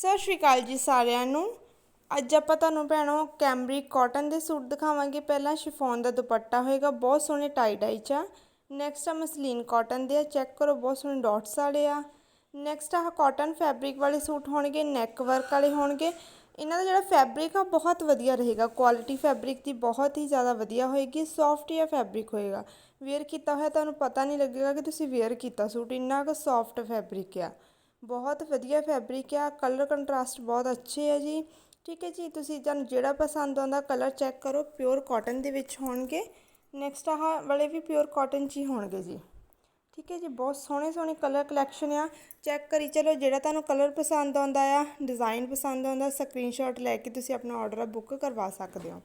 ਸਤਿ ਸ਼੍ਰੀ ਅਕਾਲ ਜੀ ਸਾਰਿਆਂ ਨੂੰ। ਅੱਜ ਆਪਾਂ ਤੁਹਾਨੂੰ ਭੈਣੋ ਕੈਮਰਿਕ ਕਾਟਨ ਦੇ ਸੂਟ ਦਿਖਾਵਾਂਗੇ। ਪਹਿਲਾਂ ਸ਼ਿਫੋਨ ਦਾ ਦੁਪੱਟਾ ਹੋਏਗਾ, ਬਹੁਤ ਸੋਹਣੇ ਟਾਈ ਡਾਈ ਚ ਆ। ਨੈਕਸਟ ਆ ਮਸਲੀਨ ਕਾਟਨ ਦੇ ਆ ਚੈੱਕ ਕਰੋ, ਬਹੁਤ ਸੋਹਣੇ ਡਾਟਸ ਵਾਲੇ ਆ। ਨੈਕਸਟ ਆ ਕਾਟਨ ਫੈਬਰਿਕ ਵਾਲੇ ਸੂਟ ਹੋਣਗੇ ਨੈਕ ਵਰਕ ਵਾਲੇ ਹੋਣਗੇ। ਇਹਨਾਂ ਦਾ ਜਿਹੜਾ ਫੈਬਰਿਕ ਆ, ਬਹੁਤ ਵਧੀਆ ਰਹੇਗਾ। ਕੁਆਲਿਟੀ ਫੈਬਰਿਕ ਦੀ ਬਹੁਤ ਹੀ ਜ਼ਿਆਦਾ ਵਧੀਆ ਹੋਏਗੀ ਸੌਫਟ ਜਿਹਾ ਫੈਬਰਿਕ ਹੋਏਗਾ। ਵੇਅਰ ਕੀਤਾ ਹੋਇਆ, ਤੁਹਾਨੂੰ ਪਤਾ ਨਹੀਂ ਲੱਗੇਗਾ ਕਿ ਤੁਸੀਂ ਵੇਅਰ ਕੀਤਾ ਸੂਟ। ਇੰਨਾ ਕੁ ਸੌਫਟ ਫੈਬਰਿਕ ਆ। ਬਹੁਤ ਵਧੀਆ ਫੈਬਰਿਕ ਆ ਕਲਰ ਕੰਟਰਾਸਟ ਬਹੁਤ ਅੱਛੇ ਆ ਜੀ। ਠੀਕ ਹੈ ਜੀ, ਤੁਸੀਂ ਤੁਹਾਨੂੰ ਜਿਹੜਾ ਪਸੰਦ ਆਉਂਦਾ ਕਲਰ ਚੈੱਕ ਕਰੋ ਪਿਓਰ ਕਾਟਨ ਦੇ ਵਿੱਚ ਹੋਣਗੇ। ਨੈਕਸਟ ਆਹ ਵਾਲੇ ਵੀ ਪਿਓਰ ਕਾਟਨ 'ਚ ਹੀ ਹੋਣਗੇ ਜੀ। ਠੀਕ ਹੈ ਜੀ, ਬਹੁਤ ਸੋਹਣੇ ਸੋਹਣੇ ਕਲਰ ਕਲੈਕਸ਼ਨ ਆ। ਚੈੱਕ ਕਰੀ ਚਲੋ, ਜਿਹੜਾ ਤੁਹਾਨੂੰ ਕਲਰ ਪਸੰਦ ਆਉਂਦਾ ਆ ਡਿਜ਼ਾਈਨ ਪਸੰਦ ਆਉਂਦਾ ਸਕਰੀਨਸ਼ਾਟ ਲੈ ਕੇ ਤੁਸੀਂ ਆਪਣਾ ਆਰਡਰ ਬੁੱਕ ਕਰਵਾ ਸਕਦੇ ਹੋ।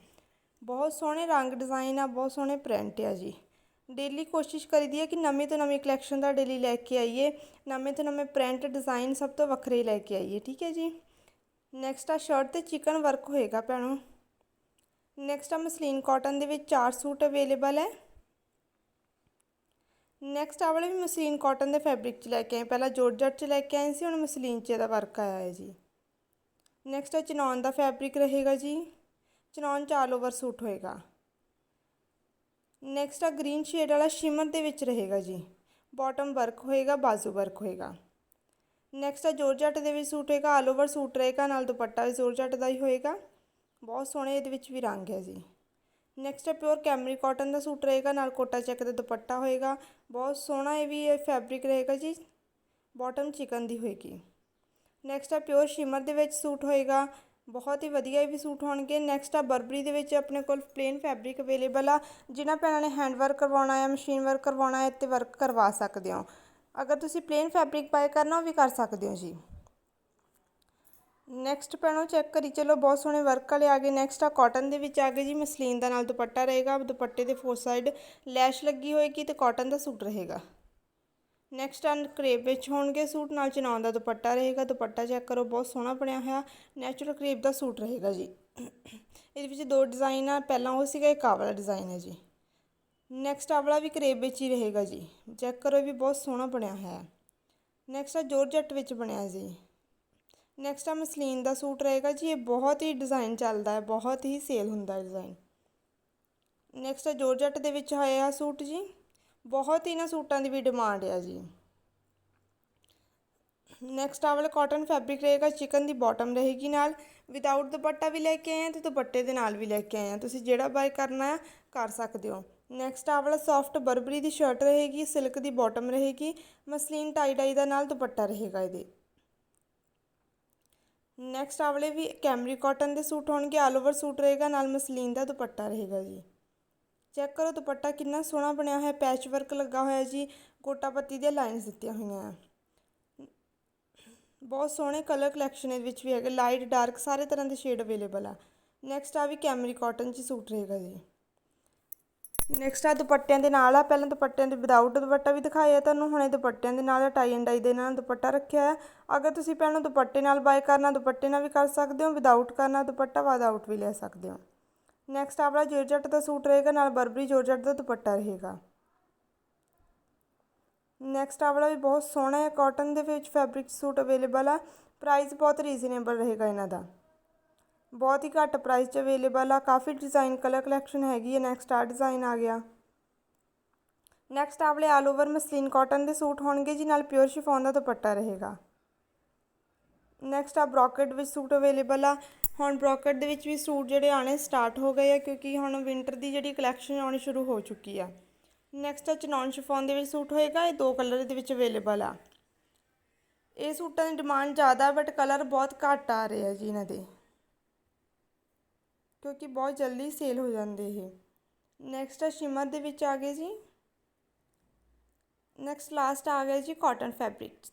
ਬਹੁਤ ਸੋਹਣੇ ਰੰਗ ਡਿਜ਼ਾਈਨ ਆ, ਬਹੁਤ ਸੋਹਣੇ ਪ੍ਰਿੰਟ ਆ ਜੀ। ਡੇਲੀ ਕੋਸ਼ਿਸ਼ ਕਰੀਦੀ ਹੈ ਕਿ ਨਵੇਂ ਤੋਂ ਨਵੀਂ ਕਲੈਕਸ਼ਨ ਦਾ ਡੇਲੀ ਲੈ ਕੇ ਆਈਏ, ਨਵੇਂ ਤੋਂ ਨਵੇਂ ਪ੍ਰਿੰਟ ਡਿਜ਼ਾਈਨ ਸਭ ਤੋਂ ਵੱਖਰੇ ਲੈ ਕੇ ਆਈਏ, ਠੀਕ ਹੈ ਜੀ? ਨੈਕਸਟ ਆ ਸ਼ਰਟ ਤੇ ਚਿਕਨ ਵਰਕ ਹੋਏਗਾ ਭੈਣੋ। ਨੈਕਸਟ ਆ ਮਸਲੀਨ ਕਾਟਨ ਦੇ ਵਿੱਚ ਚਾਰ ਸੂਟ ਅਵੇਲੇਬਲ ਹੈ। ਨੈਕਸਟ ਆ ਵਾਲੇ ਵੀ ਮਸਲੀਨ ਕਾਟਨ ਦੇ ਫੈਬਰਿਕ ਚ ਲੈ ਕੇ ਆਏ। ਪਹਿਲਾਂ ਜੋਰਜਟ ਚ ਲੈ ਕੇ ਆਏ ਸੀ, ਹੁਣ ਮਸਲੀਨ ਚ ਇਹਦਾ ਵਰਕ ਆਇਆ ਹੈ ਜੀ। ਨੈਕਸਟ ਆ ਚਨੌਨ ਦਾ ਫੈਬਰਿਕ ਰਹੇਗਾ ਜੀ। ਚਨੌਨ ਚ ਆਲ ਓਵਰ ਸੂਟ ਹੋਏਗਾ। ਨੈਕਸਟ ਆ ਗ੍ਰੀਨ ਸ਼ੇਡ ਵਾਲਾ ਸ਼ਿਮਰ ਦੇ ਵਿੱਚ ਰਹੇਗਾ ਜੀ। ਬਾਟਮ ਵਰਕ ਹੋਏਗਾ, ਬਾਜ਼ੂ ਵਰਕ ਹੋਏਗਾ। ਨੈਕਸਟ ਆ ਜ਼ੋਰਜੱਟ ਦੇ ਵਿੱਚ ਸੂਟ ਹੋਏਗਾ ਆਲ ਓਵਰ ਸੂਟ ਰਹੇਗਾ, ਨਾਲ ਦੁਪੱਟਾ ਵੀ ਜ਼ੋਰਜੱਟ ਦਾ ਹੀ ਹੋਏਗਾ। ਬਹੁਤ ਸੋਹਣੇ ਇਹਦੇ ਵਿੱਚ ਵੀ ਰੰਗ ਹੈ ਜੀ। ਨੈਕਸਟ ਹੈ ਪਿਓਰ ਕੈਮਰੀ ਕਾਟਨ ਦਾ ਸੂਟ ਰਹੇਗਾ, ਨਾਲ ਕੋਟਾ ਚੈੱਕ ਦਾ ਦੁਪੱਟਾ ਹੋਏਗਾ। ਬਹੁਤ ਸੋਹਣਾ ਇਹ ਵੀ ਫੈਬਰਿਕ ਰਹੇਗਾ ਜੀ। ਬਾਟਮ ਚਿਕਨ ਦੀ ਹੋਏਗੀ। ਨੈਕਸਟ ਹੈ ਪਿਓਰ ਸ਼ਿਮਰ ਦੇ ਵਿੱਚ ਸੂਟ ਹੋਏਗਾ ਬਹੁਤ ਹੀ ਵਧੀਆ ਇਹ ਵੀ ਸੂਟ ਹੋਣਗੇ। ਨੈਕਸਟ ਆ ਬਰਬਰੀ ਦੇ ਵਿੱਚ ਆਪਣੇ ਕੋਲ ਪਲੇਨ ਫੈਬਰਿਕ ਅਵੇਲੇਬਲ ਆ, ਜਿਨ੍ਹਾਂ ਭੈਣਾਂ ਨੇ ਹੈਂਡ ਵਰਕ ਕਰਵਾਉਣਾ ਹੈ ਮਸ਼ੀਨ ਵਰਕ ਕਰਵਾਉਣਾ ਹੈ ਤੇ ਵਰਕ ਕਰਵਾ ਸਕਦੇ ਹੋ। ਅਗਰ ਤੁਸੀਂ ਪਲੇਨ ਫੈਬਰਿਕ ਬਾਏ ਕਰਨਾ, ਉਹ ਵੀ ਕਰ ਸਕਦੇ ਹੋ ਜੀ। ਨੈਕਸਟ ਪੈਣੋ ਚੈੱਕ ਕਰੀ, ਚਲੋ ਬਹੁਤ ਸੋਹਣੇ ਵਰਕ ਵਾਲੇ ਆ ਗਏ। ਨੈਕਸਟ ਆ ਕਾਟਨ ਦੇ ਵਿੱਚ ਆ ਗਏ ਜੀ, ਮਸਲੀਨ ਦਾ ਨਾਲ ਦੁਪੱਟਾ ਰਹੇਗਾ, ਦੁਪੱਟੇ ਦੇ ਫੋਰ ਸਾਈਡ ਲੈਸ਼ ਲੱਗੀ ਹੋਏਗੀ ਤੇ ਕਾਟਨ ਦਾ ਸੂਟ ਰਹੇਗਾ। ਨੈਕਸਟ ਆ ਕਰੇਪ ਵਿੱਚ ਹੋਣਗੇ ਸੂਟ, ਨਾਲ ਚਨਾਉਣ ਦਾ ਦੁਪੱਟਾ ਰਹੇਗਾ। ਦੁਪੱਟਾ ਚੈੱਕ ਕਰੋ, ਬਹੁਤ ਸੋਹਣਾ ਬਣਿਆ ਹੋਇਆ। ਨੈਚੁਰਲ ਕਰੇਪ ਦਾ ਸੂਟ ਰਹੇਗਾ ਜੀ। ਇਹਦੇ ਵਿੱਚ ਦੋ ਡਿਜ਼ਾਈਨ ਆ, ਪਹਿਲਾਂ ਉਹ ਸੀਗਾ, ਇੱਕ ਆਵਲਾ ਵਾਲਾ ਡਿਜ਼ਾਈਨ ਹੈ ਜੀ। ਨੈਕਸਟ ਆਵਲਾ ਵੀ ਕਰੇਪ ਵਿੱਚ ਹੀ ਰਹੇਗਾ ਜੀ। ਚੈੱਕ ਕਰੋ ਵੀ ਬਹੁਤ ਸੋਹਣਾ ਬਣਿਆ ਹੋਇਆ। ਨੈਕਸਟ ਆ ਜੋਰਜੱਟ ਵਿੱਚ ਬਣਿਆ ਜੀ। ਨੈਕਸਟ ਆ, ਮਸਲੀਨ ਦਾ ਸੂਟ ਰਹੇਗਾ ਜੀ। ਇਹ ਬਹੁਤ ਹੀ ਡਿਜ਼ਾਈਨ ਚੱਲਦਾ ਹੈ, ਬਹੁਤ ਹੀ ਸੇਲ ਹੁੰਦਾ ਡਿਜ਼ਾਈਨ ਨੈਕਸਟ ਆ ਜੋਰਜੱਟ ਦੇ ਵਿੱਚ ਹੋਇਆ ਸੂਟ ਜੀ। ਬਹੁਤ ਇਹਨਾਂ ਸੂਟਾਂ ਦੀ ਵੀ ਡਿਮਾਂਡ ਆ ਜੀ। ਨੈਕਸਟ ਆ ਵਾਲਾ ਕਾਟਨ ਫੈਬਰਿਕ ਰਹੇਗਾ ਚਿਕਨ ਦੀ ਬਾਟਮ ਰਹੇਗੀ ਨਾਲ। ਵਿਦਆਊਟ ਦੁਪੱਟਾ ਵੀ ਲੈ ਕੇ ਆਏ ਆ ਤੇ ਦੁਪੱਟੇ ਦੇ ਨਾਲ ਵੀ ਲੈ ਕੇ ਆਏ ਆ। ਤੁਸੀਂ ਜਿਹੜਾ ਬਾਈ ਕਰਨਾ ਹੈ ਕਰ ਸਕਦੇ ਹੋ। ਨੈਕਸਟ ਆ ਵਾਲਾ ਸੌਫਟ ਬਰਬਰੀ ਦੀ ਸ਼ਰਟ ਰਹੇਗੀ ਸਿਲਕ ਦੀ ਬਾਟਮ ਰਹੇਗੀ। ਮਸਲੀਨ ਟਾਈ ਡਾਈ ਦਾ ਨਾਲ ਦੁਪੱਟਾ ਰਹੇਗਾ ਇਹਦੇ। ਨੈਕਸਟ ਆ ਵਾਲੇ ਵੀ ਕੈਮਰੀ ਕਾਟਨ ਦੇ ਸੂਟ ਹੋਣਗੇ ਆਲ ਓਵਰ ਸੂਟ ਰਹੇਗਾ, ਨਾਲ ਮਸਲੀਨ ਦਾ ਦੁਪੱਟਾ ਰਹੇਗਾ ਜੀ। ਚੈੱਕ ਕਰੋ, ਦੁਪੱਟਾ ਕਿੰਨਾ ਸੋਹਣਾ ਬਣਿਆ ਹੋਇਆ ਪੈਚ ਵਰਕ ਲੱਗਾ ਹੋਇਆ ਜੀ ਗੋਟਾ ਪੱਤੀ ਦੀਆਂ ਲਾਈਨਸ ਦਿੱਤੀਆਂ ਹੋਈਆਂ ਆ। ਬਹੁਤ ਸੋਹਣੇ ਕਲਰ ਕਲੈਕਸ਼ਨ ਇਹਦੇ ਵਿੱਚ ਵੀ ਹੈਗੇ ਲਾਈਟ ਡਾਰਕ ਸਾਰੇ ਤਰ੍ਹਾਂ ਦੇ ਸ਼ੇਡ ਅਵੇਲੇਬਲ ਆ। ਨੈਕਸਟ ਆ ਵੀ ਕੈਮਰੀ ਕਾਟਨ 'ਚ ਸੂਟ ਰਹੇਗਾ ਜੀ। ਨੈਕਸਟ ਆ ਦੁਪੱਟਿਆਂ ਦੇ ਨਾਲ ਆ, ਪਹਿਲਾਂ ਦੁਪੱਟਿਆਂ ਦੇ ਵਿਦਆਊਟ ਦੁਪੱਟਾ ਵੀ ਦਿਖਾਇਆ ਤੁਹਾਨੂੰ, ਹੁਣੇ ਦੁਪੱਟਿਆਂ ਦੇ ਨਾਲ ਟਾਈ ਐਂਡ ਡਾਈ ਦੇ ਨਾਲ ਦੁਪੱਟਾ ਰੱਖਿਆ ਹੈ ਅਗਰ ਤੁਸੀਂ ਪਹਿਲਾਂ ਦੁਪੱਟੇ ਨਾਲ ਬਾਏ ਕਰਨਾ, ਦੁਪੱਟੇ ਨਾਲ ਵੀ ਕਰ ਸਕਦੇ ਹੋ ਵਿਦਆਊਟ ਕਰਨਾ, ਦੁਪੱਟਾ ਵਿਦਆਊਟ ਵੀ ਲੈ ਸਕਦੇ ਹੋ। ਨੈਕਸਟ ਆਪਣਾ ਜੋਰਜੱਟ ਦਾ ਸੂਟ ਰਹੇਗਾ, ਨਾਲ ਬਰਬਰੀ ਜੋਰਜੱਟ ਦਾ ਦੁਪੱਟਾ ਰਹੇਗਾ। ਨੈਕਸਟ ਆਵਲਾ ਵੀ ਬਹੁਤ ਸੋਹਣਾ ਹੈ ਕਾਟਨ ਦੇ ਵਿੱਚ ਫੈਬਰਿਕ ਸੂਟ ਅਵੇਲੇਬਲ ਆ। ਪ੍ਰਾਈਸ ਬਹੁਤ ਰੀਜ਼ਨੇਬਲ ਰਹੇਗਾ ਇਹਨਾਂ ਦਾ। ਬਹੁਤ ਹੀ ਘੱਟ ਪ੍ਰਾਈਸ 'ਚ ਅਵੇਲੇਬਲ ਆ, ਕਾਫੀ ਡਿਜ਼ਾਈਨ ਕਲਰ ਕਲੈਕਸ਼ਨ ਹੈਗੀ ਹੈ ਨੈਕਸਟ ਆ ਡਿਜ਼ਾਈਨ ਆ ਗਿਆ। ਨੈਕਸਟ ਆਵਲੇ ਆਲ ਓਵਰ ਮਸਲੀਨ ਕਾਟਨ ਦੇ ਸੂਟ ਹੋਣਗੇ ਜੀ, ਨਾਲ ਪਿਓਰ ਸ਼ਿਫੋਨ ਦਾ ਦੁਪੱਟਾ ਰਹੇਗਾ। ਨੈਕਸਟ ਆ ਬ੍ਰੋਕਟ ਵਿੱਚ ਸੂਟ ਅਵੇਲੇਬਲ ਆ। ਹੁਣ ਬ੍ਰੋਕਟ ਦੇ ਵਿੱਚ ਵੀ ਸੂਟ ਜਿਹੜੇ ਆਣੇ ਸਟਾਰਟ ਹੋ ਗਏ ਆ, ਕਿਉਂਕਿ ਹੁਣ ਵਿੰਟਰ ਦੀ ਜਿਹੜੀ ਕਲੈਕਸ਼ਨ ਆਉਣੀ ਸ਼ੁਰੂ ਹੋ ਚੁੱਕੀ ਆ। ਨੈਕਸਟ ਆ ਚਨੌਨ ਸ਼ਿਫੋਨ ਦੇ ਵਿੱਚ ਸੂਟ ਹੋਏਗਾ, ਇਹ ਦੋ ਕਲਰ ਦੇ ਵਿੱਚ ਅਵੇਲੇਬਲ ਆ। ਇਹ ਸੂਟਾਂ ਦੀ ਡਿਮਾਂਡ ਜ਼ਿਆਦਾ ਬਟ ਕਲਰ ਬਹੁਤ ਘੱਟ ਆ ਰਹੇ ਆ ਜੀ ਇਹਨਾਂ ਦੇ। ਕਿਉਂਕਿ ਬਹੁਤ ਜਲਦੀ ਸੇਲ ਹੋ ਜਾਂਦੇ ਇਹ। ਨੈਕਸਟ ਆ ਸ਼ਿਮਰ ਦੇ ਵਿੱਚ ਆ ਗਏ ਜੀ। ਨੈਕਸਟ ਲਾਸਟ ਆ ਗਿਆ ਜੀ ਕਾਟਨ ਫੈਬਰਿਕ